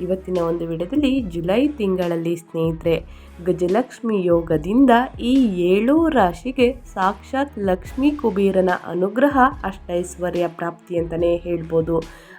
ಇವತ್ತಿನ ಒಂದು ವಿಡಿಯೋದಲ್ಲಿ ಜುಲೈ ತಿಂಗಳಲ್ಲಿ ಸ್ನೇಹಿತರೆ, ಗಜಲಕ್ಷ್ಮಿ ಯೋಗದಿಂದ ಈ ಏಳು ರಾಶಿಗೆ ಸಾಕ್ಷಾತ್ ಲಕ್ಷ್ಮೀ ಕುಬೇರನ ಅನುಗ್ರಹ ಅಷ್ಟೈಶ್ವರ್ಯ ಪ್ರಾಪ್ತಿ ಅಂತಲೇ ಹೇಳ್ಬೋದು.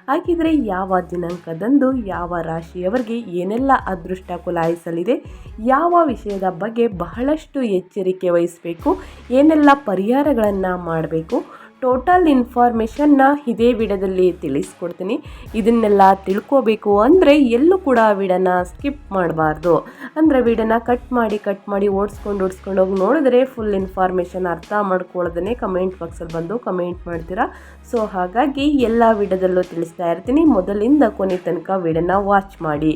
ಹಾಗಿದ್ರೆ ಯಾವ ದಿನಾಂಕದಂದು ಯಾವ ರಾಶಿಯವರಿಗೆ ಏನೆಲ್ಲ ಅದೃಷ್ಟ ಕುಲಾಯಿಸಲಿದೆ, ಯಾವ ವಿಷಯದ ಬಗ್ಗೆ ಬಹಳಷ್ಟು ಎಚ್ಚರಿಕೆ ವಹಿಸಬೇಕು, ಏನೆಲ್ಲ ಪರಿಹಾರಗಳನ್ನು ಮಾಡಬೇಕು ಟೋಟಲ್ ಇನ್ಫಾರ್ಮೇಷನ್ನ ಇದೇ ವಿಡಿಯೋದಲ್ಲಿ ತಿಳಿಸ್ಕೊಡ್ತೀನಿ. ಇದನ್ನೆಲ್ಲ ತಿಳ್ಕೋಬೇಕು ಅಂದರೆ ಎಲ್ಲೂ ಕೂಡ ವಿಡನ ಸ್ಕಿಪ್ ಮಾಡಬಾರ್ದು. ಅಂದರೆ ವಿಡನ ಕಟ್ ಮಾಡಿ ಕಟ್ ಮಾಡಿ, ಓಡಿಸ್ಕೊಂಡು ಓಡಿಸ್ಕೊಂಡು ಹೋಗಿ ನೋಡಿದ್ರೆ ಫುಲ್ ಇನ್ಫಾರ್ಮೇಷನ್ ಅರ್ಥ ಮಾಡ್ಕೊಳ್ಳೋದನ್ನೇ ಕಮೆಂಟ್ ಬಾಕ್ಸಲ್ಲಿ ಬಂದು ಕಮೆಂಟ್ ಮಾಡ್ತೀರಾ? ಸೊ ಹಾಗಾಗಿ ಎಲ್ಲ ವಿಡಿಯೋದಲ್ಲೂ ತಿಳಿಸ್ತಾ ಇರ್ತೀನಿ. ಮೊದಲಿಂದ ಕೊನೆ ತನಕ ವಿಡನ ವಾಚ್ ಮಾಡಿ.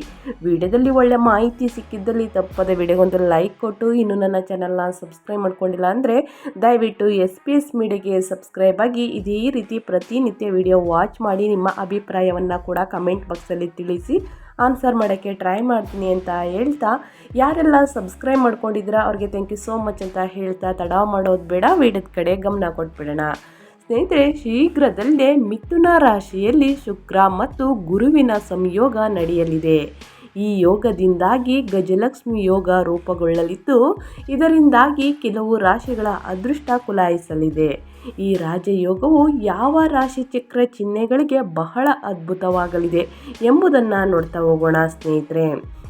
ವಿಡಿಯೋದಲ್ಲಿ ಒಳ್ಳೆ ಮಾಹಿತಿ ಸಿಕ್ಕಿದ್ದಲ್ಲಿ ತಪ್ಪದೆ ವಿಡಿಯೋಗೊಂದು ಲೈಕ್ ಕೊಟ್ಟು ಇನ್ನು ನನ್ನ ಚಾನಲ್ನ ಸಬ್ಸ್ಕ್ರೈಬ್ ಮಾಡ್ಕೊಂಡಿಲ್ಲ ಅಂದರೆ ದಯವಿಟ್ಟು ಎಸ್ ಪಿ ಎಸ್ ಮೀಡಿಯಾಗೆ ಸಬ್ಸ್ಕ್ರೈಬ್ ಆಗಿ ಇದೇ ರೀತಿ ಪ್ರತಿನಿತ್ಯ ವಿಡಿಯೋ ವಾಚ್ ಮಾಡಿ ನಿಮ್ಮ ಅಭಿಪ್ರಾಯವನ್ನು ಕೂಡ ಕಮೆಂಟ್ ಬಾಕ್ಸಲ್ಲಿ ತಿಳಿಸಿ ಆನ್ಸರ್ ಮಾಡೋಕ್ಕೆ ಟ್ರೈ ಮಾಡ್ತೀನಿ ಅಂತ ಹೇಳ್ತಾ, ಯಾರೆಲ್ಲ ಸಬ್ಸ್ಕ್ರೈಬ್ ಮಾಡ್ಕೊಂಡಿದ್ದೀರಾ ಅವ್ರಿಗೆ ಥ್ಯಾಂಕ್ ಯು ಸೋ ಮಚ್ ಅಂತ ಹೇಳ್ತಾ ತಡ ಮಾಡೋದು ಬೇಡ ವಿಡಿಯೋದ ಕಡೆ ಗಮನ ಕೊಟ್ಬಿಡೋಣ. ಸ್ನೇಹಿತರೆ, ಶೀಘ್ರದಲ್ಲೇ ಮಿಥುನ ರಾಶಿಯಲ್ಲಿ ಶುಕ್ರ ಮತ್ತು ಗುರುವಿನ ಸಂಯೋಗ ನಡೆಯಲಿದೆ. ಈ ಯೋಗದಿಂದಾಗಿ ಗಜಲಕ್ಷ್ಮಿ ಯೋಗ ರೂಪುಗೊಳ್ಳಲಿದ್ದು, ಇದರಿಂದಾಗಿ ಕೆಲವು ರಾಶಿಗಳ ಅದೃಷ್ಟ ಕುಲಾಯಿಸಲಿದೆ. ಈ ರಾಜಯೋಗವು ಯಾವ ರಾಶಿ ಚಕ್ರ ಚಿಹ್ನೆಗಳಿಗೆ ಬಹಳ ಅದ್ಭುತವಾಗಲಿದೆ ಎಂಬುದನ್ನು ನೋಡ್ತಾ ಹೋಗೋಣ, ಸ್ನೇಹಿತರೆ.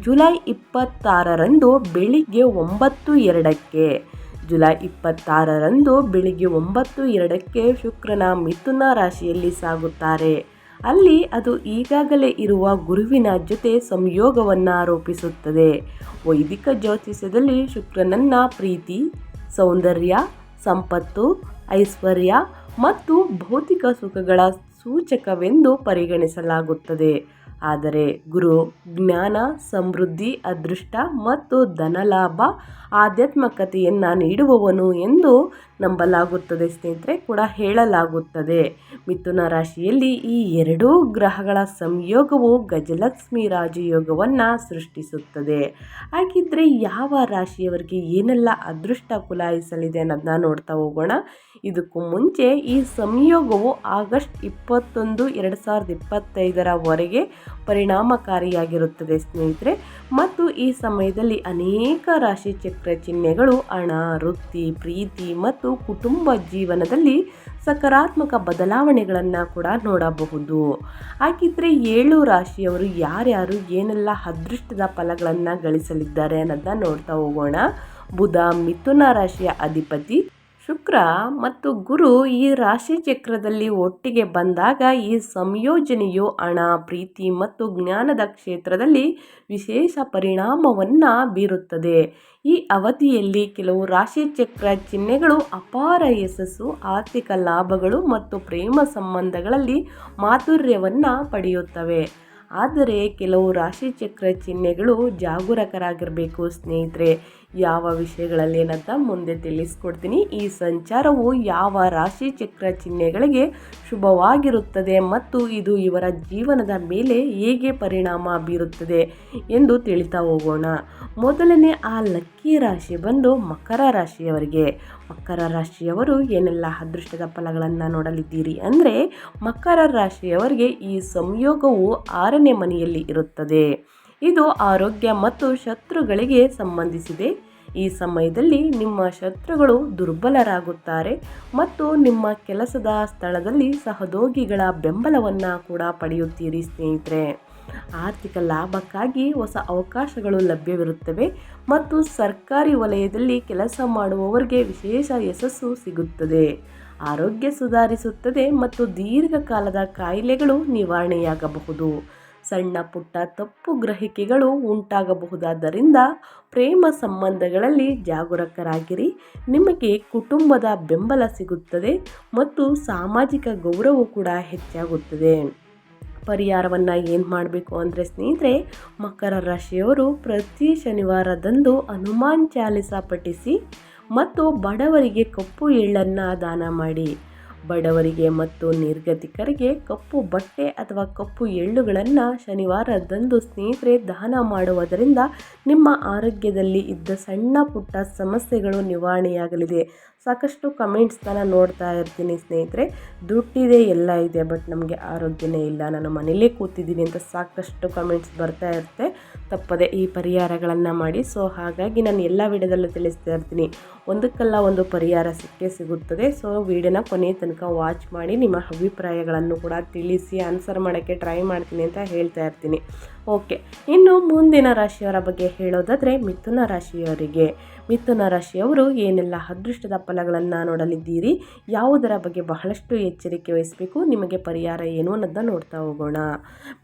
ಜುಲೈ ಇಪ್ಪತ್ತಾರರಂದು ಬೆಳಿಗ್ಗೆ ಒಂಬತ್ತು ಎರಡಕ್ಕೆ. ಜುಲೈ ಇಪ್ಪತ್ತಾರರಂದು ಬೆಳಿಗ್ಗೆ ಒಂಬತ್ತು ಎರಡಕ್ಕೆ ಶುಕ್ರನ ಮಿಥುನ ರಾಶಿಯಲ್ಲಿ ಸಾಗುತ್ತಾರೆ. ಅಲ್ಲಿ ಅದು ಈಗಾಗಲೇ ಇರುವ ಗುರುವಿನ ಜೊತೆ ಸಂಯೋಗವನ್ನು ರೂಪಿಸುತ್ತದೆ. ವೈದಿಕ ಜ್ಯೋತಿಷ್ಯದಲ್ಲಿ ಶುಕ್ರನನ್ನ ಪ್ರೀತಿ, ಸೌಂದರ್ಯ ಸಂಪತ್ತು ಐಶ್ವರ್ಯ ಮತ್ತು ಭೌತಿಕ ಸುಖಗಳ ಸೂಚಕವೆಂದು ಪರಿಗಣಿಸಲಾಗುತ್ತದೆ. ಆದರೆ ಗುರು, ಜ್ಞಾನ, ಸಮೃದ್ಧಿ, ಅದೃಷ್ಟ ಮತ್ತು ಧನಲಾಭ ಆಧ್ಯಾತ್ಮಕತೆಯನ್ನು ನೀಡುವವನು ಎಂದು ನಂಬಲಾಗುತ್ತದೆ. ಸ್ನೇಹಿತರೆ, ಕೂಡ ಹೇಳಲಾಗುತ್ತದೆ. ಮಿಥುನ ರಾಶಿಯಲ್ಲಿ ಈ ಎರಡೂ ಗ್ರಹಗಳ ಸಂಯೋಗವು ಗಜಲಕ್ಷ್ಮಿ ರಾಜಯೋಗವನ್ನು ಸೃಷ್ಟಿಸುತ್ತದೆ. ಹಾಗಿದ್ರೆ ಯಾವ ರಾಶಿಯವರಿಗೆ ಏನೆಲ್ಲ ಅದೃಷ್ಟ ಕುಲಾಯಿಸಲಿದೆ ಅನ್ನೋದನ್ನ ನೋಡ್ತಾ ಹೋಗೋಣ. ಇದಕ್ಕೂ ಮುಂಚೆ ಈ ಸಂಯೋಗವು ಆಗಸ್ಟ್ ಇಪ್ಪತ್ತೊಂದು, ಎರಡು ಸಾವಿರದ ಇಪ್ಪತ್ತೈದರವರೆಗೆ ಪರಿಣಾಮಕಾರಿಯಾಗಿರುತ್ತದೆ, ಸ್ನೇಹಿತರೆ. ಮತ್ತು ಈ ಸಮಯದಲ್ಲಿ ಅನೇಕ ರಾಶಿ ಚಕ್ರ ಚಿಹ್ನೆಗಳು, ಹಣ, ವೃತ್ತಿ, ಪ್ರೀತಿ ಮತ್ತು ಕುಟುಂಬ ಜೀವನದಲ್ಲಿ ಸಕಾರಾತ್ಮಕ ಬದಲಾವಣೆಗಳನ್ನು ಕೂಡ ನೋಡಬಹುದು. ಹಾಗಿದ್ರೆ ಏಳು ರಾಶಿಯವರು ಯಾರ್ಯಾರು ಏನೆಲ್ಲ ಅದೃಷ್ಟದ ಫಲಗಳನ್ನು ಗಳಿಸಲಿದ್ದಾರೆ ಅನ್ನೋದನ್ನ ನೋಡ್ತಾ ಹೋಗೋಣ. ಬುಧ, ಮಿಥುನ ರಾಶಿಯ ಅಧಿಪತಿ ಶುಕ್ರ ಮತ್ತು ಗುರು ಈ ರಾಶಿ ಚಕ್ರದಲ್ಲಿ ಒಟ್ಟಿಗೆ ಬಂದಾಗ ಈ ಸಂಯೋಜನೆಯು ಹಣ, ಪ್ರೀತಿ ಮತ್ತು ಜ್ಞಾನದ ಕ್ಷೇತ್ರದಲ್ಲಿ ವಿಶೇಷ ಪರಿಣಾಮವನ್ನು ಬೀರುತ್ತದೆ. ಈ ಅವಧಿಯಲ್ಲಿ ಕೆಲವು ರಾಶಿ ಚಕ್ರ ಚಿಹ್ನೆಗಳು ಅಪಾರ ಯಶಸ್ಸು, ಆರ್ಥಿಕ ಲಾಭಗಳು ಮತ್ತು ಪ್ರೇಮ ಸಂಬಂಧಗಳಲ್ಲಿ ಮಾಧುರ್ಯವನ್ನು ಪಡೆಯುತ್ತವೆ. ಆದರೆ ಕೆಲವು ರಾಶಿ ಚಕ್ರ ಚಿಹ್ನೆಗಳು ಜಾಗರೂಕರಾಗಿರಬೇಕು ಸ್ನೇಹಿತರೆ. ಯಾವ ವಿಷಯಗಳಲ್ಲಿ ಏನಂತ ಮುಂದೆ ತಿಳಿಸ್ಕೊಡ್ತೀನಿ. ಈ ಸಂಚಾರವು ಯಾವ ರಾಶಿ ಚಕ್ರ ಚಿಹ್ನೆಗಳಿಗೆ ಶುಭವಾಗಿರುತ್ತದೆ ಮತ್ತು ಇದು ಇವರ ಜೀವನದ ಮೇಲೆ ಹೇಗೆ ಪರಿಣಾಮ ಬೀರುತ್ತದೆ ಎಂದು ತಿಳಿತಾ ಹೋಗೋಣ. ಮೊದಲನೇ, ಆ ಲಕ್ಕಿ ರಾಶಿ ಬಂದು ಮಕರ ರಾಶಿಯವರಿಗೆ. ಮಕರ ರಾಶಿಯವರು ಏನೆಲ್ಲ ಅದೃಷ್ಟದ ಫಲಗಳನ್ನು ನೋಡಲಿದ್ದೀರಿ ಅಂದರೆ ಮಕರ ರಾಶಿಯವರಿಗೆ ಈ ಸಂಯೋಗವು ಆರನೇ ಮನೆಯಲ್ಲಿ ಇರುತ್ತದೆ. ಇದು ಆರೋಗ್ಯ ಮತ್ತು ಶತ್ರುಗಳಿಗೆ ಸಂಬಂಧಿಸಿದೆ. ಈ ಸಮಯದಲ್ಲಿ ನಿಮ್ಮ ಶತ್ರುಗಳು ದುರ್ಬಲರಾಗುತ್ತಾರೆ ಮತ್ತು ನಿಮ್ಮ ಕೆಲಸದ ಸ್ಥಳದಲ್ಲಿ ಸಹೋದ್ಯೋಗಿಗಳ ಬೆಂಬಲವನ್ನು ಕೂಡ ಪಡೆಯುತ್ತೀರಿ ಸ್ನೇಹಿತರೆ. ಆರ್ಥಿಕ ಲಾಭಕ್ಕಾಗಿ ಹೊಸ ಅವಕಾಶಗಳು ಲಭ್ಯವಿರುತ್ತವೆ ಮತ್ತು ಸರ್ಕಾರಿ ವಲಯದಲ್ಲಿ ಕೆಲಸ ಮಾಡುವವರಿಗೆ ವಿಶೇಷ ಯಶಸ್ಸು ಸಿಗುತ್ತದೆ. ಆರೋಗ್ಯ ಸುಧಾರಿಸುತ್ತದೆ ಮತ್ತು ದೀರ್ಘಕಾಲದ ಕಾಯಿಲೆಗಳು ನಿವಾರಣೆಯಾಗಬಹುದು. ಸಣ್ಣ ಪುಟ್ಟ ತಪ್ಪು ಗ್ರಹಿಕೆಗಳು ಉಂಟಾಗಬಹುದಾದ್ದರಿಂದ ಪ್ರೇಮ ಸಂಬಂಧಗಳಲ್ಲಿ ಜಾಗರೂಕರಾಗಿರಿ. ನಿಮಗೆ ಕುಟುಂಬದ ಬೆಂಬಲ ಸಿಗುತ್ತದೆ ಮತ್ತು ಸಾಮಾಜಿಕ ಗೌರವ ಕೂಡ ಹೆಚ್ಚಾಗುತ್ತದೆ. ಪರಿಹಾರವನ್ನು ಏನು ಮಾಡಬೇಕು ಅಂದರೆ ಸ್ನೇಹಿತರೆ, ಮಕರ ರಾಶಿಯವರು ಪ್ರತಿ ಶನಿವಾರದಂದು ಹನುಮಾನ್ ಚಾಲಿಸ ಪಠಿಸಿ ಮತ್ತು ಬಡವರಿಗೆ ಕಪ್ಪು ಎಳ್ಳನ್ನು ದಾನ ಮಾಡಿ. ಬಡವರಿಗೆ ಮತ್ತು ನಿರ್ಗತಿಕರಿಗೆ ಕಪ್ಪು ಬಟ್ಟೆ ಅಥವಾ ಕಪ್ಪು ಎಳ್ಳುಗಳನ್ನು ಶನಿವಾರದಂದು ಸ್ನೇಹಿತರೆ ದಾನ ಮಾಡುವುದರಿಂದ ನಿಮ್ಮ ಆರೋಗ್ಯದಲ್ಲಿ ಇದ್ದ ಸಣ್ಣ ಪುಟ್ಟ ಸಮಸ್ಯೆಗಳು ನಿವಾರಣೆಯಾಗಲಿದೆ. ಸಾಕಷ್ಟು ಕಮೆಂಟ್ಸ್ ನಾನು ನೋಡ್ತಾ ಇರ್ತೀನಿ ಸ್ನೇಹಿತರೆ. ದುಡ್ಡಿದೆ ಎಲ್ಲ ಇದೆ ಬಟ್ ನಮಗೆ ಆರೋಗ್ಯನೇ ಇಲ್ಲ. ನಾನು ಮನೇಲೇ ಕೂತಿದ್ದೀನಿ ಅಂತ ಸಾಕಷ್ಟು ಕಮೆಂಟ್ಸ್ ಬರ್ತಾ ಇರುತ್ತೆ. ತಪ್ಪದೆ ಈ ಪರಿಹಾರಗಳನ್ನು ಮಾಡಿ. ಸೊ ಹಾಗಾಗಿ ನಾನು ಎಲ್ಲ ವಿಡಿಯೋದಲ್ಲೂ ತಿಳಿಸ್ತಾ ಇರ್ತೀನಿ. ಒಂದಕ್ಕಲ್ಲ ಒಂದು ಪರಿಹಾರ ಸಿಕ್ಕೇ ಸಿಗುತ್ತದೆ. ಸೊ ವಿಡಿಯೋನ ಕೊನೆಯ ತನಕ ವಾಚ್ ಮಾಡಿ, ನಿಮ್ಮ ಅಭಿಪ್ರಾಯಗಳನ್ನು ಕೂಡ ತಿಳಿಸಿ ಆನ್ಸರ್ ಮಾಡೋಕ್ಕೆ ಟ್ರೈ ಮಾಡ್ತೀನಿ ಅಂತ ಹೇಳ್ತಾ ಇರ್ತೀನಿ. ಓಕೆ. ಇನ್ನು ಮುಂದಿನ ರಾಶಿಯವರ ಬಗ್ಗೆ ಹೇಳೋದಾದರೆ ಮಿಥುನ ರಾಶಿಯವರಿಗೆ. ಮಿಥುನ ರಾಶಿಯವರು ಏನೆಲ್ಲ ಅದೃಷ್ಟದ ಫಲಗಳನ್ನು ನೋಡಲಿದ್ದೀರಿ, ಯಾವುದರ ಬಗ್ಗೆ ಬಹಳಷ್ಟು ಎಚ್ಚರಿಕೆ ವಹಿಸಬೇಕು, ನಿಮಗೆ ಪರಿಹಾರ ಏನು ಅನ್ನೋದನ್ನ ನೋಡ್ತಾ ಹೋಗೋಣ.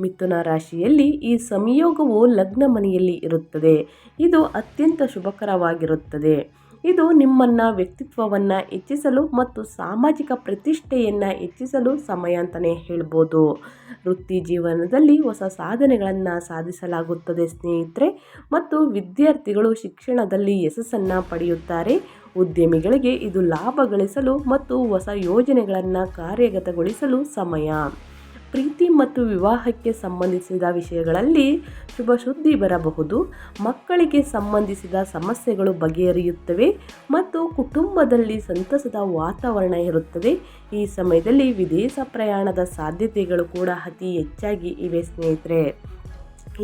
ಮಿಥುನ ರಾಶಿಯಲ್ಲಿ ಈ ಸಂಯೋಗವು ಲಗ್ನ ಮನೆಯಲ್ಲಿ ಇರುತ್ತದೆ. ಇದು ಅತ್ಯಂತ ಶುಭಕರವಾಗಿರುತ್ತದೆ. ಇದು ನಿಮ್ಮನ್ನು ವ್ಯಕ್ತಿತ್ವವನ್ನು ಹೆಚ್ಚಿಸಲು ಮತ್ತು ಸಾಮಾಜಿಕ ಪ್ರತಿಷ್ಠೆಯನ್ನು ಹೆಚ್ಚಿಸಲು ಸಮಯ ಅಂತಲೇ ಹೇಳ್ಬೋದು. ವೃತ್ತಿ ಜೀವನದಲ್ಲಿ ಹೊಸ ಸಾಧನೆಗಳನ್ನು ಸಾಧಿಸಲಾಗುತ್ತದೆ ಸ್ನೇಹಿತರೆ. ಮತ್ತು ವಿದ್ಯಾರ್ಥಿಗಳು ಶಿಕ್ಷಣದಲ್ಲಿ ಯಶಸ್ಸನ್ನು ಪಡೆಯುತ್ತಾರೆ. ಉದ್ಯಮಿಗಳಿಗೆ ಇದು ಲಾಭ ಗಳಿಸಲು ಮತ್ತು ಹೊಸ ಯೋಜನೆಗಳನ್ನು ಕಾರ್ಯಗತಗೊಳಿಸಲು ಸಮಯ. ಪ್ರೀತಿ ಮತ್ತು ವಿವಾಹಕ್ಕೆ ಸಂಬಂಧಿಸಿದ ವಿಷಯಗಳಲ್ಲಿ ಶುಭ ಸುದ್ದಿ ಬರಬಹುದು. ಮಕ್ಕಳಿಗೆ ಸಂಬಂಧಿಸಿದ ಸಮಸ್ಯೆಗಳು ಬಗೆಹರಿಯುತ್ತವೆ ಮತ್ತು ಕುಟುಂಬದಲ್ಲಿ ಸಂತಸದ ವಾತಾವರಣ ಇರುತ್ತದೆ. ಈ ಸಮಯದಲ್ಲಿ ವಿದೇಶ ಪ್ರಯಾಣದ ಸಾಧ್ಯತೆಗಳು ಕೂಡ ಅತಿ ಹೆಚ್ಚಾಗಿ ಇವೆ ಸ್ನೇಹಿತರೆ.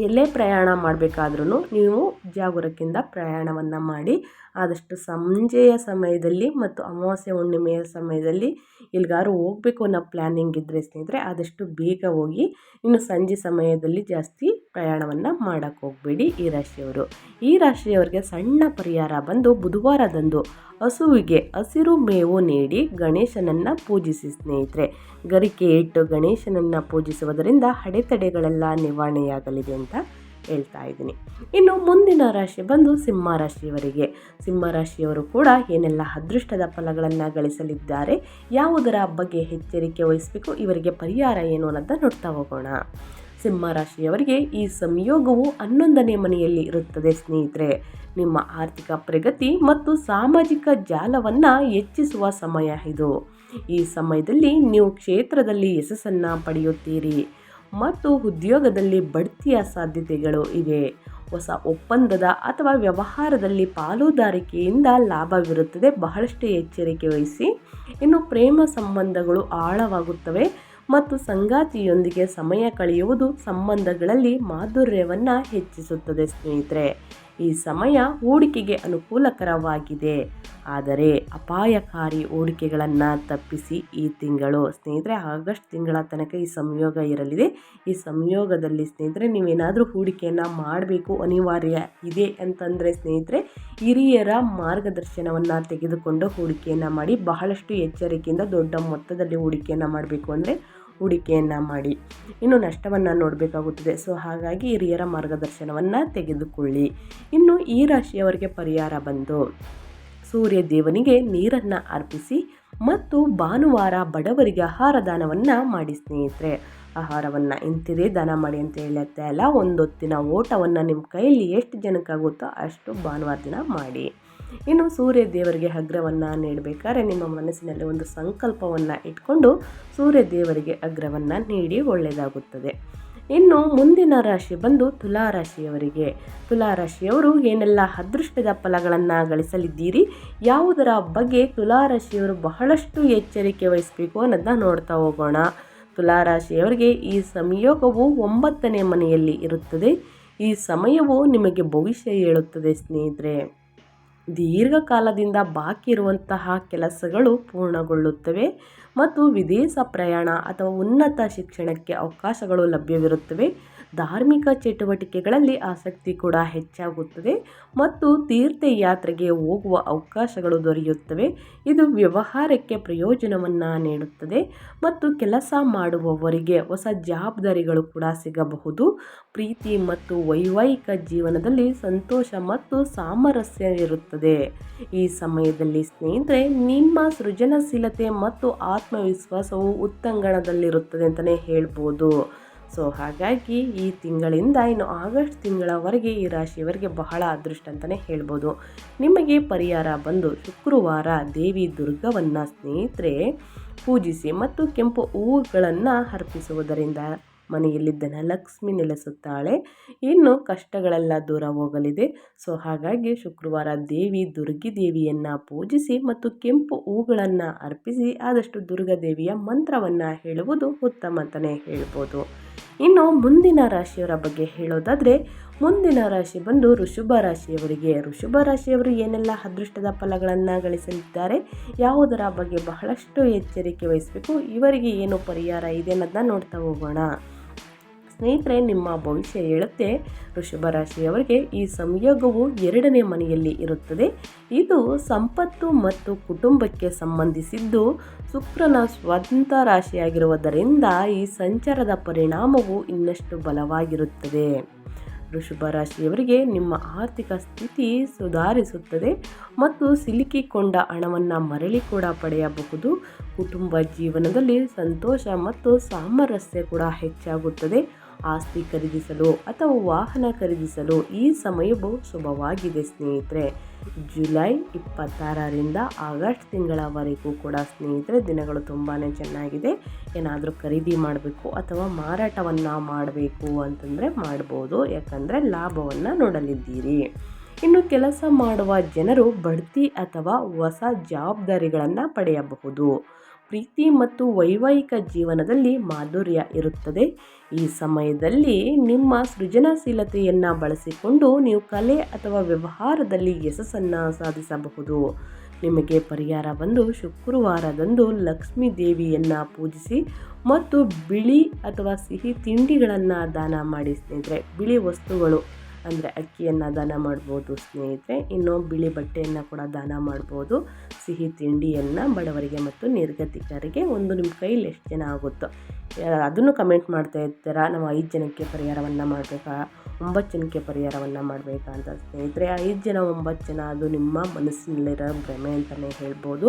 ಎಲ್ಲೇ ಪ್ರಯಾಣ ಮಾಡಬೇಕಾದ್ರೂ ನೀವು ಜಾಗರೂಕದಿಂದ ಪ್ರಯಾಣವನ್ನು ಮಾಡಿ ಆದಷ್ಟು ಸಂಜೆಯ ಸಮಯದಲ್ಲಿ ಮತ್ತು ಅಮಾವಾಸ್ಯೆ ಹುಣ್ಣಿಮೆಯ ಸಮಯದಲ್ಲಿ ಇಲ್ಲಿಗಾರು ಹೋಗಬೇಕು ಅನ್ನೋ ಪ್ಲ್ಯಾನಿಂಗ್ ಇದ್ದರೆ ಸ್ನೇಹಿತರೆ, ಆದಷ್ಟು ಬೇಗ ಹೋಗಿ ಇನ್ನು ಸಂಜೆ ಸಮಯದಲ್ಲಿ ಜಾಸ್ತಿ ಪ್ರಯಾಣವನ್ನು ಮಾಡೋಕ್ಕೆ ಹೋಗಬೇಡಿ ಈ ರಾಶಿಯವರು. ಈ ರಾಶಿಯವರಿಗೆ ಸಣ್ಣ ಪರಿಹಾರ ಬಂದು ಬುಧವಾರದಂದು ಹಸುವಿಗೆ ಹಸಿರು ಮೇವು ನೀಡಿ ಗಣೇಶನನ್ನು ಪೂಜಿಸಿ ಸ್ನೇಹಿತರೆ. ಗರಿಕೆ ಇಟ್ಟು ಗಣೇಶನನ್ನು ಪೂಜಿಸುವುದರಿಂದ ಅಡೆತಡೆಗಳೆಲ್ಲ ನಿವಾರಣೆಯಾಗಲಿದೆ ಅಂತ ಹೇಳ್ತಾ ಇದ್ದೀನಿ. ಇನ್ನು ಮುಂದಿನ ರಾಶಿ ಬಂದು ಸಿಂಹ ರಾಶಿಯವರಿಗೆ. ಸಿಂಹ ರಾಶಿಯವರು ಕೂಡ ಏನೆಲ್ಲ ಅದೃಷ್ಟದ ಫಲಗಳನ್ನು ಗಳಿಸಲಿದ್ದಾರೆ, ಯಾವುದರ ಬಗ್ಗೆ ಎಚ್ಚರಿಕೆ ವಹಿಸಬೇಕು, ಇವರಿಗೆ ಪರಿಹಾರ ಏನು ಅನ್ನೋದನ್ನ ನೋಡ್ತಾ ಹೋಗೋಣ. ಸಿಂಹ ರಾಶಿಯವರಿಗೆ ಈ ಸಂಯೋಗವು ಹನ್ನೊಂದನೇ ಮನೆಯಲ್ಲಿ ಇರುತ್ತದೆ ಸ್ನೇಹಿತರೆ. ನಿಮ್ಮ ಆರ್ಥಿಕ ಪ್ರಗತಿ ಮತ್ತು ಸಾಮಾಜಿಕ ಜಾಲವನ್ನು ಹೆಚ್ಚಿಸುವ ಸಮಯ ಇದು. ಈ ಸಮಯದಲ್ಲಿ ನೀವು ಕ್ಷೇತ್ರದಲ್ಲಿ ಯಶಸ್ಸನ್ನು ಪಡೆಯುತ್ತೀರಿ. ಮತ್ತು ಉದ್ಯೋಗದಲ್ಲಿ ಬಡ್ತಿಯ ಸಾಧ್ಯತೆಗಳು ಇವೆ. ಹೊಸ ಒಪ್ಪಂದದ ಅಥವಾ ವ್ಯವಹಾರದಲ್ಲಿ ಪಾಲುದಾರಿಕೆಯಿಂದ ಲಾಭವಿರುತ್ತದೆ. ಬಹಳಷ್ಟು ಎಚ್ಚರಿಕೆ ವಹಿಸಿ. ಇನ್ನು ಪ್ರೇಮ ಸಂಬಂಧಗಳು ಆಳವಾಗುತ್ತವೆ ಮತ್ತು ಸಂಗಾತಿಯೊಂದಿಗೆ ಸಮಯ ಕಳೆಯುವುದು ಸಂಬಂಧಗಳಲ್ಲಿ ಮಾಧುರ್ಯವನ್ನು ಹೆಚ್ಚಿಸುತ್ತದೆ ಸ್ನೇಹಿತರೆ. ಈ ಸಮಯ ಹೂಡಿಕೆಗೆ ಅನುಕೂಲಕರವಾಗಿದೆ. ಆದರೆ ಅಪಾಯಕಾರಿ ಹೂಡಿಕೆಗಳನ್ನು ತಪ್ಪಿಸಿ ಈ ತಿಂಗಳು. ಸ್ನೇಹಿತರೆ, ಆಗಸ್ಟ್ ತಿಂಗಳ ತನಕ ಈ ಸಂಯೋಗ ಇರಲಿದೆ. ಈ ಸಂಯೋಗದಲ್ಲಿ ಸ್ನೇಹಿತರೆ, ನೀವೇನಾದರೂ ಹೂಡಿಕೆಯನ್ನು ಮಾಡಬೇಕು ಅನಿವಾರ್ಯ ಇದೆ ಅಂತಂದರೆ ಸ್ನೇಹಿತರೆ, ಹಿರಿಯರ ಮಾರ್ಗದರ್ಶನವನ್ನು ತೆಗೆದುಕೊಂಡು ಹೂಡಿಕೆಯನ್ನು ಮಾಡಿ ಬಹಳಷ್ಟು ಎಚ್ಚರಿಕೆಯಿಂದ ದೊಡ್ಡ ಮೊತ್ತದಲ್ಲಿ ಹೂಡಿಕೆಯನ್ನು ಮಾಡಬೇಕು ಅಂದರೆ ಹೂಡಿಕೆಯನ್ನು ಮಾಡಿ ಇನ್ನು ನಷ್ಟವನ್ನು ನೋಡಬೇಕಾಗುತ್ತದೆ. ಸೊ ಹಾಗಾಗಿ ಹಿರಿಯರ ಮಾರ್ಗದರ್ಶನವನ್ನು ತೆಗೆದುಕೊಳ್ಳಿ. ಇನ್ನು ಈ ರಾಶಿಯವರಿಗೆ ಪರಿಹಾರ ಬಂದು ಸೂರ್ಯ ದೇವನಿಗೆ ನೀರನ್ನು ಅರ್ಪಿಸಿ ಮತ್ತು ಭಾನುವಾರ ಬಡವರಿಗೆ ಆಹಾರ ದಾನವನ್ನು ಮಾಡಿ ಸ್ನೇಹಿತರೆ. ಆಹಾರವನ್ನು ಇಂತಿದೆ, ದಾನ ಮಾಡಿ ಅಂತ ಹೇಳುತ್ತೆ ಅಲ್ಲ, ಒಂದೊತ್ತಿನ ಓಟವನ್ನು ನಿಮ್ಮ ಕೈಯಲ್ಲಿ ಎಷ್ಟು ಜನಕ್ಕಾಗುತ್ತೋ ಅಷ್ಟು ಭಾನುವಾರ ದಿನ ಮಾಡಿ. ಇನ್ನು ಸೂರ್ಯ ದೇವರಿಗೆ ಅಗ್ರವನ್ನು ನೀಡಬೇಕಾದ್ರೆ ನಿಮ್ಮ ಮನಸ್ಸಿನಲ್ಲಿ ಒಂದು ಸಂಕಲ್ಪವನ್ನು ಇಟ್ಕೊಂಡು ಸೂರ್ಯ ದೇವರಿಗೆ ಅಗ್ರವನ್ನು ನೀಡಿ ಒಳ್ಳೆಯದಾಗುತ್ತದೆ. ಇನ್ನು ಮುಂದಿನ ರಾಶಿ ಬಂದು ತುಲಾರಾಶಿಯವರಿಗೆ. ತುಲಾರಾಶಿಯವರು ತುಲಾ ರಾಶಿಯವರು ಏನೆಲ್ಲ ಅದೃಷ್ಟದ ಫಲಗಳನ್ನು ಗಳಿಸಲಿದ್ದೀರಿ? ಯಾವುದರ ಬಗ್ಗೆ ತುಲಾರಾಶಿಯವರು ಬಹಳಷ್ಟು ಎಚ್ಚರಿಕೆ ವಹಿಸಬೇಕು ಅನ್ನೋದನ್ನ ನೋಡ್ತಾ ಹೋಗೋಣ. ತುಲಾರಾಶಿಯವರಿಗೆ ಈ ಸಂಯೋಗವು ಒಂಬತ್ತನೇ ಮನೆಯಲ್ಲಿ ಇರುತ್ತದೆ. ಈ ಸಮಯವು ನಿಮಗೆ ಭವಿಷ್ಯ ಹೇಳುತ್ತದೆ ಸ್ನೇಹಿತರೆ. ದೀರ್ಘಕಾಲದಿಂದ ಬಾಕಿ ಇರುವಂತಹ ಕೆಲಸಗಳು ಪೂರ್ಣಗೊಳ್ಳುತ್ತವೆ ಮತ್ತು ವಿದೇಶ ಪ್ರಯಾಣ ಅಥವಾ ಉನ್ನತ ಶಿಕ್ಷಣಕ್ಕೆ ಅವಕಾಶಗಳು ಲಭ್ಯವಿರುತ್ತವೆ. ಧಾರ್ಮಿಕ ಚಟುವಟಿಕೆಗಳಲ್ಲಿ ಆಸಕ್ತಿ ಕೂಡ ಹೆಚ್ಚಾಗುತ್ತದೆ ಮತ್ತು ತೀರ್ಥಯಾತ್ರೆಗೆ ಹೋಗುವ ಅವಕಾಶಗಳು ದೊರೆಯುತ್ತವೆ. ಇದು ವ್ಯವಹಾರಕ್ಕೆ ಪ್ರಯೋಜನವನ್ನು ನೀಡುತ್ತದೆ ಮತ್ತು ಕೆಲಸ ಮಾಡುವವರಿಗೆ ಹೊಸ ಜವಾಬ್ದಾರಿಗಳು ಕೂಡ ಸಿಗಬಹುದು. ಪ್ರೀತಿ ಮತ್ತು ವೈವಾಹಿಕ ಜೀವನದಲ್ಲಿ ಸಂತೋಷ ಮತ್ತು ಸಾಮರಸ್ಯ ಇರುತ್ತದೆ. ಈ ಸಮಯದಲ್ಲಿ ಸ್ನೇಹಿತರೆ, ನಿಮ್ಮ ಸೃಜನಶೀಲತೆ ಮತ್ತು ಆತ್ಮವಿಶ್ವಾಸವು ಉತ್ತಂಗಣದಲ್ಲಿರುತ್ತದೆ ಅಂತಲೇ ಹೇಳ್ಬೋದು. ಸೊ ಹಾಗಾಗಿ ಈ ತಿಂಗಳಿಂದ ಇನ್ನು ಆಗಸ್ಟ್ ತಿಂಗಳವರೆಗೆ ಈ ರಾಶಿಯವರಿಗೆ ಬಹಳ ಅದೃಷ್ಟ ಅಂತಲೇ ಹೇಳ್ಬೋದು. ನಿಮಗೆ ಪರಿಹಾರ ಬಂದು ಶುಕ್ರವಾರ ದೇವಿ ದುರ್ಗವನ್ನು ಸ್ನೇಹಿತರೆ ಪೂಜಿಸಿ ಮತ್ತು ಕೆಂಪು ಹೂವುಗಳನ್ನು ಅರ್ಪಿಸುವುದರಿಂದ ಮನೆಯಲ್ಲಿ ಧನಲಕ್ಷ್ಮಿ ನೆಲೆಸುತ್ತಾಳೆ. ಇನ್ನು ಕಷ್ಟಗಳೆಲ್ಲ ದೂರ ಹೋಗಲಿದೆ. ಸೊ ಹಾಗಾಗಿ ಶುಕ್ರವಾರ ದೇವಿ ದುರ್ಗಿ ದೇವಿಯನ್ನು ಪೂಜಿಸಿ ಮತ್ತು ಕೆಂಪು ಹೂಗಳನ್ನು ಅರ್ಪಿಸಿ ಆದಷ್ಟು ದುರ್ಗಾದೇವಿಯ ಮಂತ್ರವನ್ನು ಹೇಳುವುದು ಉತ್ತಮ ಅಂತಲೇ ಹೇಳ್ಬೋದು. ಇನ್ನು ಮುಂದಿನ ರಾಶಿಯವರ ಬಗ್ಗೆ ಹೇಳೋದಾದರೆ, ಮುಂದಿನ ರಾಶಿ ಬಂದು ಋಷಭ ರಾಶಿಯವರಿಗೆ ಋಷಭ ರಾಶಿಯವರು ಏನೆಲ್ಲ ಅದೃಷ್ಟದ ಫಲಗಳನ್ನು ಗಳಿಸಲಿದ್ದಾರೆ, ಯಾವುದರ ಬಗ್ಗೆ ಬಹಳಷ್ಟು ಎಚ್ಚರಿಕೆ ವಹಿಸಬೇಕು, ಇವರಿಗೆ ಏನು ಪರಿಹಾರ ಇದೆ ಅನ್ನೋದನ್ನ ನೋಡ್ತಾ ಹೋಗೋಣ. ಸ್ನೇಹಿತರೆ, ನಿಮ್ಮ ಭವಿಷ್ಯ ಹೇಳುತ್ತೆ. ವೃಷಭ ರಾಶಿಯವರಿಗೆ ಈ ಸಂಯೋಗವು ಎರಡನೇ ಮನೆಯಲ್ಲಿ ಇರುತ್ತದೆ. ಇದು ಸಂಪತ್ತು ಮತ್ತು ಕುಟುಂಬಕ್ಕೆ ಸಂಬಂಧಿಸಿದ್ದು ಶುಕ್ರನ ಸ್ವಂತ ರಾಶಿಯಾಗಿರುವುದರಿಂದ ಈ ಸಂಚಾರದ ಪರಿಣಾಮವು ಇನ್ನಷ್ಟು ಬಲವಾಗಿರುತ್ತದೆ. ವೃಷಭ ರಾಶಿಯವರಿಗೆ ನಿಮ್ಮ ಆರ್ಥಿಕ ಸ್ಥಿತಿ ಸುಧಾರಿಸುತ್ತದೆ ಮತ್ತು ಸಿಲುಕಿಕೊಂಡ ಹಣವನ್ನು ಮರಳಿ ಕೂಡ ಪಡೆಯಬಹುದು. ಕುಟುಂಬ ಜೀವನದಲ್ಲಿ ಸಂತೋಷ ಮತ್ತು ಸಾಮರಸ್ಯ ಕೂಡ ಹೆಚ್ಚಾಗುತ್ತದೆ. ಆಸ್ತಿ ಖರೀದಿಸಲು ಅಥವಾ ವಾಹನ ಖರೀದಿಸಲು ಈ ಸಮಯವು ಶುಭವಾಗಿದೆ, ಸ್ನೇಹಿತರೆ. ಜುಲೈ ಇಪ್ಪತ್ತಾರರಿಂದ ಆಗಸ್ಟ್ ತಿಂಗಳವರೆಗೂ ಕೂಡ ಸ್ನೇಹಿತರೆ, ದಿನಗಳು ತುಂಬಾ ಚೆನ್ನಾಗಿದೆ. ಏನಾದರೂ ಖರೀದಿ ಮಾಡಬೇಕು ಅಥವಾ ಮಾರಾಟವನ್ನು ಮಾಡಬೇಕು ಅಂತಂದರೆ ಮಾಡ್ಬೋದು. ಯಾಕಂದರೆ ಲಾಭವನ್ನು ನೋಡಲಿದ್ದೀರಿ. ಇನ್ನು ಕೆಲಸ ಮಾಡುವ ಜನರು ಬಡ್ತಿ ಅಥವಾ ಹೊಸ ಜವಾಬ್ದಾರಿಗಳನ್ನು ಪಡೆಯಬಹುದು. ಪ್ರೀತಿ ಮತ್ತು ವೈವಾಹಿಕ ಜೀವನದಲ್ಲಿ ಮಾಧುರ್ಯ ಇರುತ್ತದೆ. ಈ ಸಮಯದಲ್ಲಿ ನಿಮ್ಮ ಸೃಜನಶೀಲತೆಯನ್ನು ಬಳಸಿಕೊಂಡು ನೀವು ಕಲೆ ಅಥವಾ ವ್ಯವಹಾರದಲ್ಲಿ ಯಶಸ್ಸನ್ನು ಸಾಧಿಸಬಹುದು. ನಿಮಗೆ ಪರಿಹಾರ ಬಂದು ಶುಕ್ರವಾರದಂದು ಲಕ್ಷ್ಮೀ ದೇವಿಯನ್ನು ಪೂಜಿಸಿ ಮತ್ತು ಬಿಳಿ ಅಥವಾ ಸಿಹಿ ತಿಂಡಿಗಳನ್ನು ದಾನ ಮಾಡಿ ಸ್ನೇಹಿತರೆ, ಬಿಳಿ ವಸ್ತುಗಳು ಅಂದರೆ ಅಕ್ಕಿಯನ್ನು ದಾನ ಮಾಡ್ಬೋದು ಸ್ನೇಹಿತರೆ. ಇನ್ನು ಬಿಳಿ ಬಟ್ಟೆಯನ್ನು ಕೂಡ ದಾನ ಮಾಡ್ಬೋದು. ಸಿಹಿ ತಿಂಡಿಯನ್ನು ಬಡವರಿಗೆ ಮತ್ತು ನಿರ್ಗತಿಕರಿಗೆ ಒಂದು ನಿಮ್ಮ ಕೈಲಿ ಎಷ್ಟು ಜನ ಆಗುತ್ತೋ ಅದನ್ನು ಕಮೆಂಟ್ ಮಾಡ್ತಾ ಇರ್ತೀರ? ನಾವು ಐದು ಜನಕ್ಕೆ ಪರಿಹಾರವನ್ನು ಮಾಡಬೇಕಾ? ಒಂಬತ್ತು ಜನಕ್ಕೆ ಪರಿಹಾರವನ್ನು ಮಾಡಬೇಕಂತ ಸ್ನೇಹಿತರೆ. ಐದು ಜನ, ಒಂಬತ್ತು ಜನ, ಅದು ನಿಮ್ಮ ಮನಸ್ಸಿನಲ್ಲಿರೋ ಭ್ರಮೆ ಅಂತಲೇ ಹೇಳ್ಬೋದು.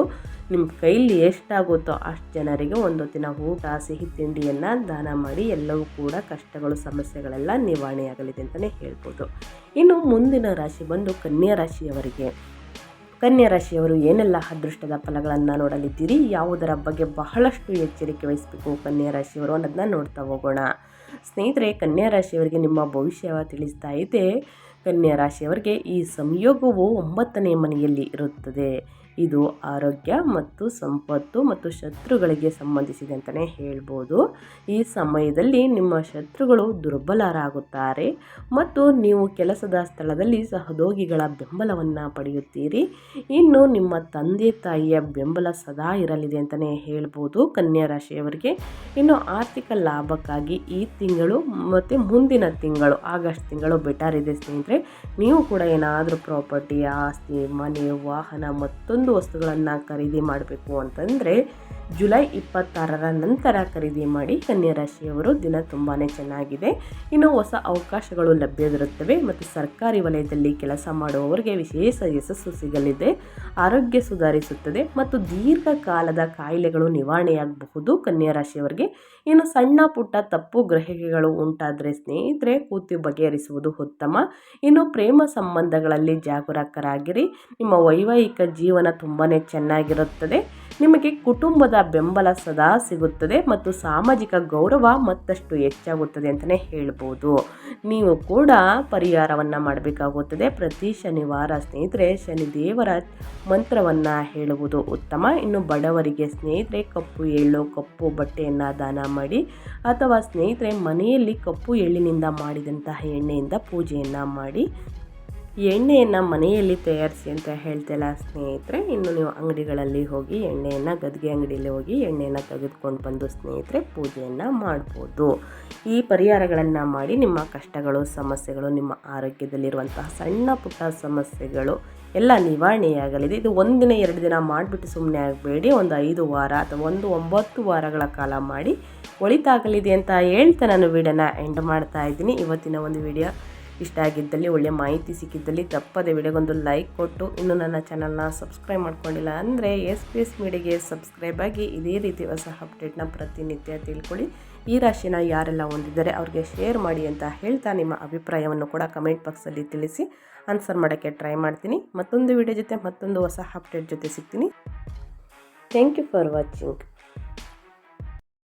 ನಿಮ್ಮ ಕೈಲಿ ಎಷ್ಟಾಗುತ್ತೋ ಅಷ್ಟು ಜನರಿಗೆ ಒಂದು ದಿನ ಊಟ, ಸಿಹಿ ತಿಂಡಿಯನ್ನು ದಾನ ಮಾಡಿ ಎಲ್ಲವೂ ಕೂಡ ಕಷ್ಟಗಳು, ಸಮಸ್ಯೆಗಳೆಲ್ಲ ನಿವಾರಣೆಯಾಗಲಿದೆ ಅಂತಲೇ ಹೇಳ್ಬೋದು. ಇನ್ನು ಮುಂದಿನ ರಾಶಿ ಬಂದು ಕನ್ಯಾ ರಾಶಿಯವರಿಗೆ. ಕನ್ಯಾ ರಾಶಿಯವರು ಏನೆಲ್ಲ ಅದೃಷ್ಟದ ಫಲಗಳನ್ನು ನೋಡಲಿದ್ದೀರಿ? ಯಾವುದರ ಬಗ್ಗೆ ಬಹಳಷ್ಟು ಎಚ್ಚರಿಕೆ ವಹಿಸಬೇಕು ಕನ್ಯಾ ರಾಶಿಯವರು ಅನ್ನೋದನ್ನ ನೋಡ್ತಾ ಹೋಗೋಣ. ಸ್ನೇಹಿತರೆ ಕನ್ಯಾ ರಾಶಿಯವರಿಗೆ ನಿಮ್ಮ ಭವಿಷ್ಯ ತಿಳಿಸ್ತಾ ಇದೆ. ಕನ್ಯಾ ರಾಶಿಯವರಿಗೆ ಈ ಸಂಯೋಗವು ಒಂಬತ್ತನೇ ಮನೆಯಲ್ಲಿ ಇರುತ್ತದೆ. ಇದು ಆರೋಗ್ಯ ಮತ್ತು ಸಂಪತ್ತು ಮತ್ತು ಶತ್ರುಗಳಿಗೆ ಸಂಬಂಧಿಸಿದೆ ಅಂತಲೇ ಹೇಳ್ಬೋದು. ಈ ಸಮಯದಲ್ಲಿ ನಿಮ್ಮ ಶತ್ರುಗಳು ದುರ್ಬಲರಾಗುತ್ತಾರೆ ಮತ್ತು ನೀವು ಕೆಲಸದ ಸ್ಥಳದಲ್ಲಿ ಸಹೋದ್ಯೋಗಿಗಳ ಬೆಂಬಲವನ್ನು ಪಡೆಯುತ್ತೀರಿ. ಇನ್ನು ನಿಮ್ಮ ತಂದೆ ತಾಯಿಯ ಬೆಂಬಲ ಸದಾ ಇರಲಿದೆ ಅಂತಲೇ ಹೇಳ್ಬೋದು ಕನ್ಯಾ ರಾಶಿಯವರಿಗೆ. ಇನ್ನು ಆರ್ಥಿಕ ಲಾಭಕ್ಕಾಗಿ ಈ ತಿಂಗಳು ಮತ್ತು ಮುಂದಿನ ತಿಂಗಳು, ಆಗಸ್ಟ್ ತಿಂಗಳು ಬೆಟರ್ ಇದೆ ಸ್ನೇಹಿತರೆ ನೀವು ಕೂಡ ಏನಾದರೂ ಪ್ರಾಪರ್ಟಿ, ಆಸ್ತಿ, ಮನೆ, ವಾಹನ ಮತ್ತೊಂದು ವಸ್ತುಗಳನ್ನು ಖರೀದಿ ಮಾಡಬೇಕು ಅಂತಂದರೆ ಜುಲೈ ಇಪ್ಪತ್ತಾರರ ನಂತರ ಖರೀದಿ ಮಾಡಿ ರಾಶಿಯವರು ದಿನ ತುಂಬಾ ಚೆನ್ನಾಗಿದೆ. ಇನ್ನು ಹೊಸ ಅವಕಾಶಗಳು ಲಭ್ಯವಿರುತ್ತವೆ ಮತ್ತು ಸರ್ಕಾರಿ ವಲಯದಲ್ಲಿ ಕೆಲಸ ಮಾಡುವವರಿಗೆ ವಿಶೇಷ ಯಶಸ್ಸು ಸಿಗಲಿದೆ. ಆರೋಗ್ಯ ಸುಧಾರಿಸುತ್ತದೆ ಮತ್ತು ದೀರ್ಘಕಾಲದ ಕಾಯಿಲೆಗಳು ನಿವಾರಣೆಯಾಗಬಹುದು. ರಾಶಿಯವರಿಗೆ ಇನ್ನು ಸಣ್ಣ ಪುಟ್ಟ ತಪ್ಪು ಗ್ರಹಿಕೆಗಳು ಉಂಟಾದರೆ ಸ್ನೇಹಿತರೆ, ಕೂತು ಬಗೆಹರಿಸುವುದು ಉತ್ತಮ. ಇನ್ನು ಪ್ರೇಮ ಸಂಬಂಧಗಳಲ್ಲಿ ಜಾಗರೂಕರಾಗಿರಿ. ನಿಮ್ಮ ವೈವಾಹಿಕ ಜೀವನ ತುಂಬಾ ಚೆನ್ನಾಗಿರುತ್ತದೆ. ನಿಮಗೆ ಕುಟುಂಬದ ಬೆಂಬಲ ಸದಾ ಸಿಗುತ್ತದೆ ಮತ್ತು ಸಾಮಾಜಿಕ ಗೌರವ ಮತ್ತಷ್ಟು ಹೆಚ್ಚಾಗುತ್ತದೆ ಅಂತಲೇ ಹೇಳ್ಬೋದು. ನೀವು ಕೂಡ ಪರಿಹಾರವನ್ನು ಮಾಡಬೇಕಾಗುತ್ತದೆ. ಪ್ರತಿ ಶನಿವಾರ ಸ್ನೇಹಿತರೆ, ಶನಿದೇವರ ಮಂತ್ರವನ್ನು ಹೇಳುವುದು ಉತ್ತಮ. ಇನ್ನು ಬಡವರಿಗೆ ಸ್ನೇಹಿತರೆ, ಕಪ್ಪು ಎಳ್ಳು, ಕಪ್ಪು ಬಟ್ಟೆಯನ್ನು ದಾನ ಮಾಡಿ ಅಥವಾ ಸ್ನೇಹಿತರೆ ಮನೆಯಲ್ಲಿ ಕಪ್ಪು ಎಳ್ಳಿನಿಂದ ಮಾಡಿದಂತಹ ಎಣ್ಣೆಯಿಂದ ಪೂಜೆಯನ್ನು ಮಾಡಿ ಎಣ್ಣೆಯನ್ನು ಮನೆಯಲ್ಲಿ ತಯಾರಿಸಿ ಅಂತ ಹೇಳ್ತಿಲ್ಲ ಸ್ನೇಹಿತರೆ, ಇನ್ನು ನೀವು ಅಂಗಡಿಗಳಲ್ಲಿ ಹೋಗಿ ಎಣ್ಣೆಯನ್ನು, ಗದ್ಗೆ ಅಂಗಡಿಯಲ್ಲಿ ಹೋಗಿ ಎಣ್ಣೆಯನ್ನು ತೆಗೆದುಕೊಂಡು ಬಂದು ಸ್ನೇಹಿತರೆ ಪೂಜೆಯನ್ನು ಮಾಡ್ಬೋದು. ಈ ಪರಿಹಾರಗಳನ್ನು ಮಾಡಿ ನಿಮ್ಮ ಕಷ್ಟಗಳು, ಸಮಸ್ಯೆಗಳು, ನಿಮ್ಮ ಆರೋಗ್ಯದಲ್ಲಿರುವಂತಹ ಸಣ್ಣ ಪುಟ್ಟ ಸಮಸ್ಯೆಗಳು ಎಲ್ಲ ನಿವಾರಣೆಯಾಗಲಿದೆ. ಇದು ಒಂದಿನ ಎರಡು ದಿನ ಮಾಡಿಬಿಟ್ಟು ಸುಮ್ಮನೆ ಆಗಬೇಡಿ. ಒಂದು ಐದು ವಾರ ಅಥವಾ ಒಂದು ಒಂಬತ್ತು ವಾರಗಳ ಕಾಲ ಮಾಡಿ ಒಳಿತಾಗಲಿದೆ ಅಂತ ಹೇಳ್ತಾ ನಾನು ವಿಡಿಯೋನ ಎಂಡ್ ಮಾಡ್ತಾ ಇದ್ದೀನಿ. ಇವತ್ತಿನ ಒಂದು ವಿಡಿಯೋ ಇಷ್ಟ ಆಗಿದ್ದಲ್ಲಿ ಒಳ್ಳೆಯ ಮಾಹಿತಿ ಸಿಕ್ಕಿದ್ದಲ್ಲಿ ತಪ್ಪದೆ ವಿಡಿಯೋಗೊಂದು ಲೈಕ್ ಕೊಟ್ಟು, ಇನ್ನು ನನ್ನ ಚಾನಲ್ನ ಸಬ್ಸ್ಕ್ರೈಬ್ ಮಾಡ್ಕೊಂಡಿಲ್ಲ ಅಂದರೆ ಎಸ್ ಪಿ ಎಸ್ ಮೀಡಿಯಾಗೆ ಸಬ್ಸ್ಕ್ರೈಬ್ ಆಗಿ ಇದೇ ರೀತಿ ಹೊಸ ಅಪ್ಡೇಟ್ನ ಪ್ರತಿನಿತ್ಯ ತಿಳ್ಕೊಳ್ಳಿ. ಈ ರಾಶಿನ ಯಾರೆಲ್ಲ ಹೊಂದಿದ್ದಾರೆ ಅವ್ರಿಗೆ ಶೇರ್ ಮಾಡಿ ಅಂತ ಹೇಳ್ತಾ ನಿಮ್ಮ ಅಭಿಪ್ರಾಯವನ್ನು ಕೂಡ ಕಮೆಂಟ್ ಬಾಕ್ಸಲ್ಲಿ ತಿಳಿಸಿ. ಆನ್ಸರ್ ಮಾಡೋಕ್ಕೆ ಟ್ರೈ ಮಾಡ್ತೀನಿ. ಮತ್ತೊಂದು ವಿಡಿಯೋ ಜೊತೆ ಮತ್ತೊಂದು ಹೊಸ ಅಪ್ಡೇಟ್ ಜೊತೆ ಸಿಗ್ತೀನಿ. Thank you for watching